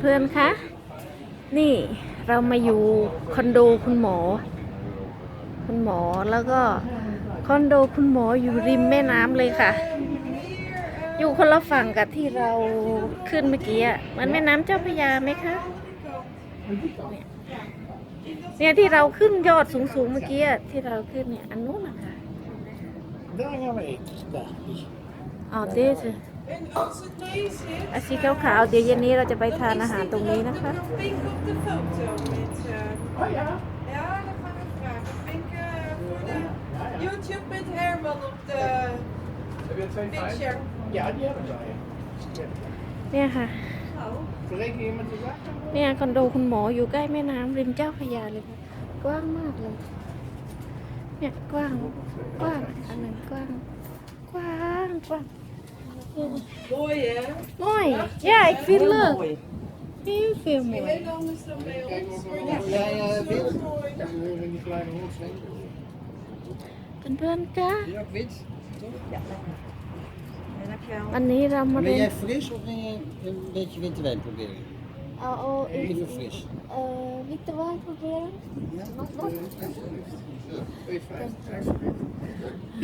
เพื่อนๆคะ นี่เรามาอยู่คอนโดคุณหมอ คุณหมอแล้วก็คอนโดคุณหมออยู่ริมแม่น้ำเลยค่ะ อยู่คนละฝั่งกับที่เราขึ้นเมื่อกี้อะเหมันแม่น้ำเจ้าพระยาไหมคะเนี่ยเนี่ยที่เราขึ้นยอดสูงๆเมื่อกี้อะที่เราขึ้นเนี่ยอันนู้นนะคะ Daar gaan we eten. Daar. die. อ๋อเด้สิ อาชีขาวๆเดี๋ยวเย็นนี้เราจะไปทานอาหารตรงนี้นะคะ YouTube met Herman op de picture. Ja, die hebben wij. เนี่ยค่ะ เนี่ยคอนโดคุณหมออยู่ใกล้แม่น้ำริมเจ้าพระยาเลยค่ะกว้างมากเลย เนี่ยกว้าง กว้าง อันหนึ่งกว้าง กว้าง กว้าง Mooi hè? น้อยย่าอีกฟิลเลอร์นี่ฟิลม Heel anders dan bij ons. Maar ja, Ja, ja, dat is wit. wel mooi. Ja, we hebben die kleine honderd. เพื่อนๆจ้า Ja, wit. Toch? วันนี้เรามา Wil เรียน jij fris of wil je een beetje witte wijn proberen? เอาเอาอีก Liever fris. เอ่อวิตามินโปรเบร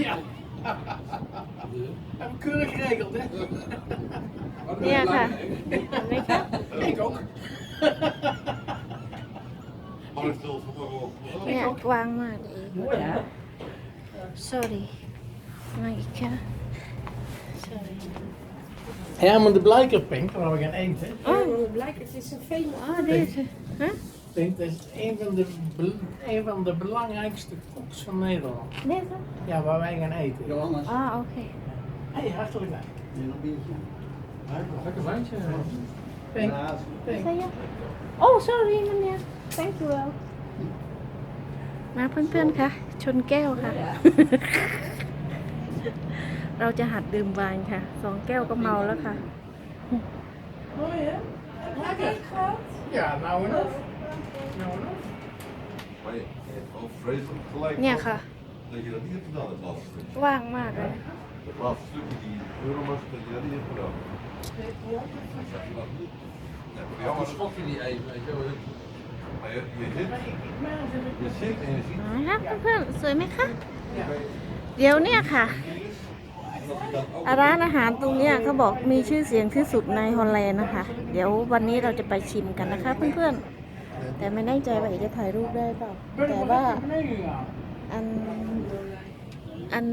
Ja? Ja. Hebben we keurig geregeld, hè? เนี่ยค่ะเห็นไหมคะ Ik ook. เนี่ยกว้างมากเลย sorry มาอีกค่ะ sorry Herman de Blijkerpink, waar we gaan eten. อ๋อ Blijkt, het is een veel. อ๋อ deze ฮ ะ Pink, dat is een van, de, bel- een van de belangrijkste koks van Nederland. deze Ja, waar wij gaan eten. Johannes. อ่าโอเค Hey, hartelijk dank. Wil je nog een biertje? Lekker wijntje. Pink, Ja, Pink. ใช่ยังโอ้ sorry มันเนี่ย thank you well มาเพื่อนๆ ค่ะ ชนแก้วค่ะ เราจะหัดดื่มไวน์ค่ะ สองแก้วก็เมาแล้วค่ะ Mooi hè? Heb je het gehad? Ja, nou en of. เนี่ยค่ะ ว่างมากเลย นะครับเพื่อนสวยไหมคะ เดี๋ยวเนี่ยค่ะ ร้านอาหารตรงเนี้ยเขาบอกมีชื่อเสียงที่สุดในฮอลแลนด์นะคะ เดี๋ยววันนี้เราจะไปชิมกันนะคะเพื่อนๆ แต่ไม่แน่ใจว่าเอกจะถ่ายรูปได้เปล่าแต่ว่าอันอัน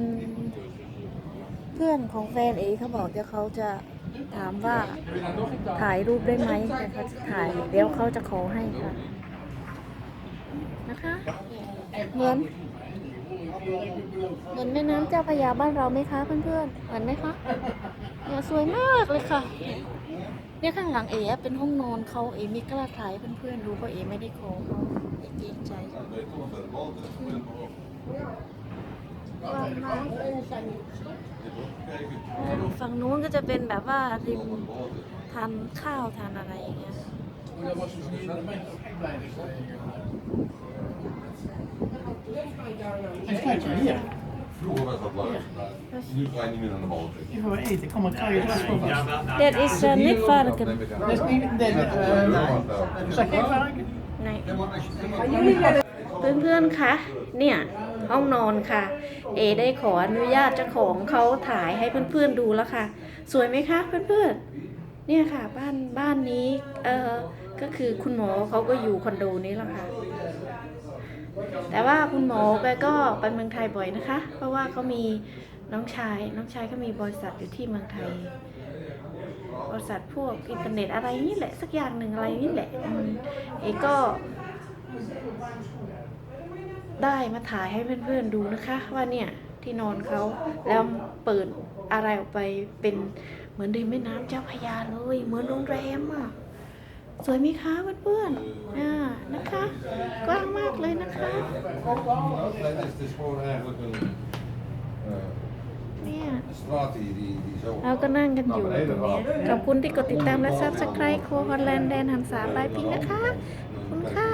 เพื่อนของแฟนเอเขาบอกจะเขาจะถามว่าถ่ายรูปได้ไหมแต่เขาจะถ่ายเดี๋ยวเขาจะขอให้ค่ะนะคะเหมือน เหมือนแม่น้ำเจ้าพระยาบ้านเราไหมคะเพื่อนๆเหมือนไหมคะเนี่ยสวยมากเลยค่ะ เนี่ยข้างหลังเอ๋เป็นห้องนอนเขาเอ๋ไม่กล้าถ่ายเพื่อนๆดูเพราะเอ๋ไม่ได้ขอเขาเอ๋เกรงใจฝั่งนู้นก็จะเป็นแบบว่าริมทานข้าวทานอะไรอย่างเงี้ย Dat was dus niet, daar ben ik ook echt blij mee. En kijk maar hier. Vroeger was dat langer gedaan. Nu ga je niet meer aan de bal trekken. Hier gaan we eten. Kom maar, krijg je glas van vast. Dit is uh, niet varken. neem ik aan. Dat is niet... Nee, nee, eh, is dat geen varken? เพื่อนๆ คะ เนี่ย ห้องนอนค่ะ เอได้ขออนุญาตเจ้าของเขาถ่ายให้เพื่อนๆดูแล้วค่ะ สวยไหมคะเพื่อนๆ เนี่ยค่ะบ้านบ้านนี้เออก็คือคุณหมอเขาก็อยู่คอนโดนี้แหละค่ะ แต่ว่าคุณหมอแกก็ไปเมืองไทยบ่อยนะคะ เพราะว่าเขามีน้องชาย น้องชายเขามีบริษัทอยู่ที่เมืองไทย บริษัทพวกอินเทอร์เน็ตอะไรนี่แหละ สักอย่างหนึ่งอะไรนี่แหละอืมเอก็ได้มาถ่ายให้เพื่อนๆดูนะคะ ว่าเนี่ยที่นอนเขาแล้วเปิดอะไรออกไปเป็น เหมือนริมแม่น้ำเจ้าพยาเลย เหมือนโรงแรมอะสวยไหมคะเพื่อนๆอ่านะคะ กว้างมากเลยนะคะ เนี่ยเราก็นั่งกันอยู่ขอบคุณที่กดติดตามและ subscribe โคฮอลแลนด์แดนหันษาบายพิงนะคะ ขอบคุณค่ะ